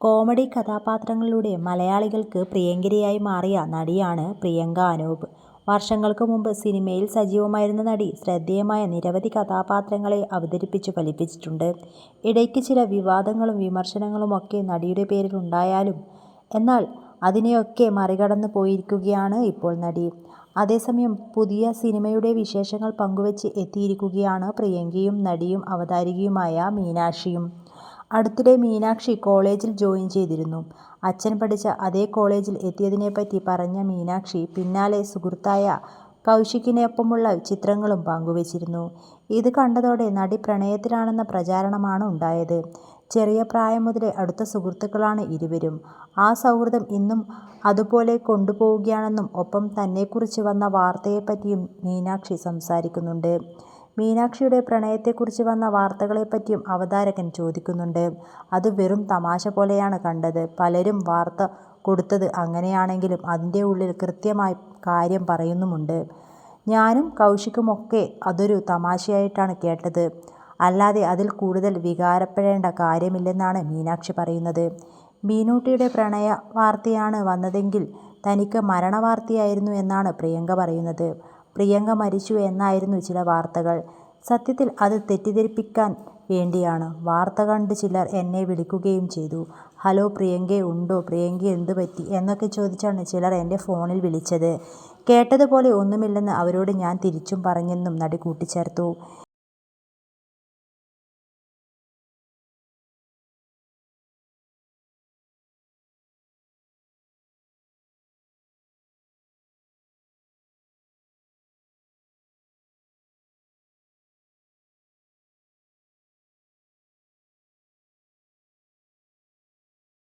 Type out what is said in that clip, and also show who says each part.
Speaker 1: Comedy കഥാപാത്രങ്ങളിലൂടെ മലയാളികൾക്ക് പ്രിയങ്കരിയായി മാറിയ നടിയാണ് പ്രിയങ്ക അനൂപ്. വർഷങ്ങൾക്ക് മുമ്പ് സിനിമയിൽ സജീവമായിരുന്ന നടി ശ്രദ്ധേയമായ നിരവധി കഥാപാത്രങ്ങളെ അവതരിപ്പിച്ച് ഫലിപ്പിച്ചിട്ടുണ്ട്. ഇടയ്ക്ക് ചില വിവാദങ്ങളും വിമർശനങ്ങളുമൊക്കെ നടിയുടെ പേരിൽ ഉണ്ടായാലും എന്നാൽ അതിനെയൊക്കെ മറികടന്ന് പോയിരിക്കുകയാണ് ഇപ്പോൾ നടി. അതേസമയം പുതിയ സിനിമയുടെ വിശേഷങ്ങൾ പങ്കുവച്ച് എത്തിയിരിക്കുകയാണ് പ്രിയങ്കയും നടിയും അവതാരകയുമായ മീനാക്ഷിയും. അടുത്തിടെ മീനാക്ഷി കോളേജിൽ ജോയിൻ ചെയ്തിരുന്നു. അച്ഛൻ പഠിച്ച അതേ കോളേജിൽ എത്തിയതിനെപ്പറ്റി പറഞ്ഞ മീനാക്ഷി പിന്നാലെ സുഹൃത്തായ കൗശികിനൊപ്പമുള്ള ചിത്രങ്ങളും പങ്കുവച്ചിരുന്നു. ഇത് കണ്ടതോടെ നടി പ്രണയത്തിലാണെന്ന പ്രചാരണമാണ് ഉണ്ടായത്. ചെറിയ പ്രായം മുതലേ അടുത്ത സുഹൃത്തുക്കളാണ് ഇരുവരും. ആ സൗഹൃദം ഇന്നും അതുപോലെ കൊണ്ടുപോവുകയാണെന്നും ഒപ്പം തന്നെക്കുറിച്ച് വന്ന വാർത്തയെപ്പറ്റിയും മീനാക്ഷി സംസാരിക്കുന്നുണ്ട്. മീനാക്ഷിയുടെ പ്രണയത്തെക്കുറിച്ച് വന്ന വാർത്തകളെപ്പറ്റിയും അവതാരകൻ ചോദിക്കുന്നുണ്ട്. അത് വെറും തമാശ പോലെയാണ് കണ്ടത്. പലരും വാർത്ത കൊടുത്തത് അങ്ങനെയാണെങ്കിലും അതിന്റെ ഉള്ളിൽ കൃത്യമായി കാര്യം പറയുന്നുമുണ്ട്. ഞാനും കൗശിക്കുമൊക്കെ അതൊരു തമാശയായിട്ടാണ് കേട്ടത്. അല്ലാതെ അതിൽ കൂടുതൽ വികാരപ്പെടേണ്ട കാര്യമില്ലെന്നാണ് മീനാക്ഷി പറയുന്നത്. മീനൂട്ടിയുടെ പ്രണയ വാർത്തയാണ് വന്നതെങ്കിൽ തനിക്ക് മരണവാർത്തയായിരുന്നു എന്നാണ് പ്രിയങ്ക പറയുന്നത്. പ്രിയങ്ക മരിച്ചു എന്നായിരുന്നു ചില വാർത്തകൾ. സത്യത്തിൽ അത് തെറ്റിദ്ധരിപ്പിക്കാൻ വേണ്ടിയാണ്. വാർത്ത കണ്ട് ചിലർ എന്നെ വിളിക്കുകയും ചെയ്തു. ഹലോ പ്രിയങ്ക ഉണ്ടോ പ്രിയങ്ക എന്ത് പറ്റി എന്നൊക്കെ ചോദിച്ചാണ് ചിലർ എന്റെ ഫോണിൽ വിളിച്ചത്. കേട്ടതുപോലെ ഒന്നുമില്ലെന്ന് അവരോട് ഞാൻ തിരിച്ചും പറഞ്ഞെന്നും നടി കൂട്ടിച്ചേർത്തു.